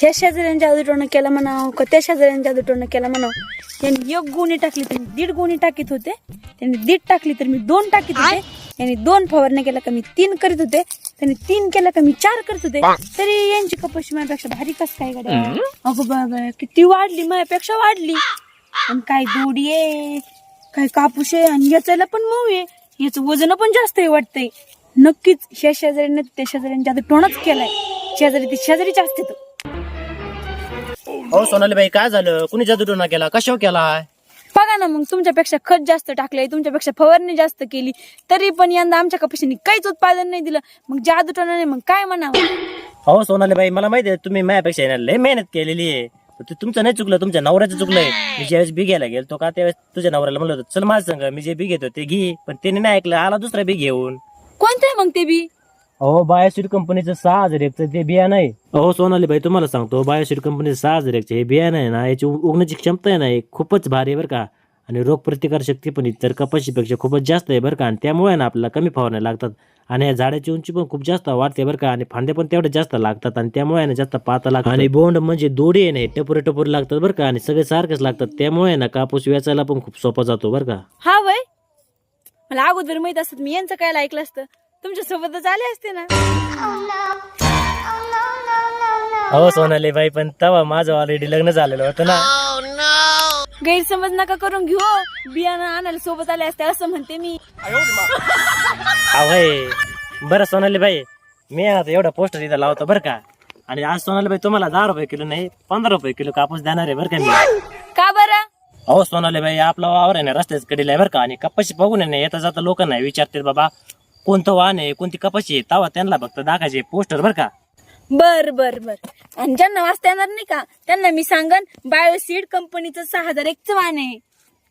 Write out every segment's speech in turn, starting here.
ह्या शेजाऱ्यांच्या जादूटोनं केला म्हणावं का त्या शेजाऱ्यांच्या जादूटोनं केला म्हणावं? त्यांनी एक गोणी टाकली तर मी दीड गोणी टाकीत होते. त्यांनी दीड टाकली तर मी दोन टाकीत होते. यांनी दोन फवारण्या केल्या का मी तीन करीत होते. त्यांनी तीन केल्या का मी चार करत होते. तरी यांची कपाशी माझ्यापेक्षा भारी कस काय गड्या? अगं बाबा किती वाढली माझ्यापेक्षा वाढली. आणि काय दोडी आहे काय कापूस आहे आणि याच्याला पण मऊ आहे. याचं वजन पण जास्त आहे वाटतंय. नक्कीच ह्या शेजाऱ्याने त्या शेजाऱ्यांच्या आता टोनच केलाय. शेजारी ते शेजारीच असते तो. हो सोनाली बाई काय झालं? कुणी जादूटोना केला? कशावर केला बघा ना मग तुमच्यापेक्षा खत जास्त टाकलंय तुमच्यापेक्षा फवारणी जास्त केली तरी पण यंदा आमच्या कपाशीने काहीच उत्पादन नाही दिलं. मग जादू टोनाने मग काय म्हणावं? हो सोनाली बाई मला माहिती आहे तुम्ही माझ्यापेक्षा येणार लय मेहनत केलेली आहे. पण ते तुमचं नाही चुकलं तुमच्या नवऱ्याचं चुकलंय. मी ज्यावेळेस बी घ्यायला गेलो का त्यावेळेस तुझ्या नवऱ्याला म्हणलं होतं चल माझं संग मी जे बी घेतो ते घे. पण त्याने नाही ऐकलं आला दुसरा बी घेऊन. कोणतं आहे मग ते बी? हो बायोसीड कंपनीचं सहा हजार एकचं ते बियाणं आहे. हो सोनाली भाई तुम्हाला सांगतो बायोसीड कंपनीचं सहा हजार एकचं हे बियाणं आहे ना याची उ- उगण्याची क्षमता आहे ना हे खूपच भारी आहे बरं का. आणि रोगप्रतिकार शक्ती पण इतर कपाशीपेक्षा खूपच जास्त आहे बरं का. आणि त्यामुळे ना आपल्याला कमी फवारण्या लागतात. आणि या झाडाची उंची पण खूप जास्त वाढते बरं का. आणि फांदे पण तेवढे जास्त लागतात. आणि त्यामुळे ना जास्त पाता लागतात. आणि बोंड म्हणजे दोडी आहे ना टपुरे टपुरे लागतात बरं का. आणि सगळे सारखेच लागतात. त्यामुळे ना कापूस वेचायला पण खूप सोपा जातो बरं का. हा वय? मला अगोदर माहीत असत मी यांचं काय ऐकलं असतं. तुमच्या सोबतच आले असते ना? हो सोनाली बाई पण तेव्हा माझं ऑलरेडी लग्न झालेलं होतं ना. गैरसमज नका करून घेऊ हो. बियाणं आणायला सोबत आले असते असं म्हणते मी. अवय बरं सोनाली बाई मी आता एवढा पोस्टर इथं लावतो बरं का? आणि आज सोनाली बाई तुम्हाला दहा रुपये किलो नाही पंधरा रुपये किलो कापूस देणार आहे बरं का मी? का बरं? अहो सोनाली बाई आपला वावर आहे ना रस्त्याच कडेला आहे बरं का? आणि कपाशी बघून आहे ना येता जाता लोक नाही विचारतात बाबा. कोणतं वाहन आहे कोणती कपाशी आहे तेव्हा त्यांना फक्त दाखायचे पोस्टर बरं का. बर बर बर. आणि ज्यांना वाचता येणार नाही का त्यांना मी सांगन बायोसीड कंपनीचं सहा हजार एकच वाण आहे.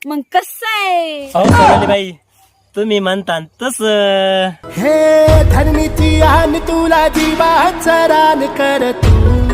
मग कसं आहे? अहो सोनाली बाई तुम्ही म्हणता तस. हे धरणीची आन तुला जीवाचं रान कर तू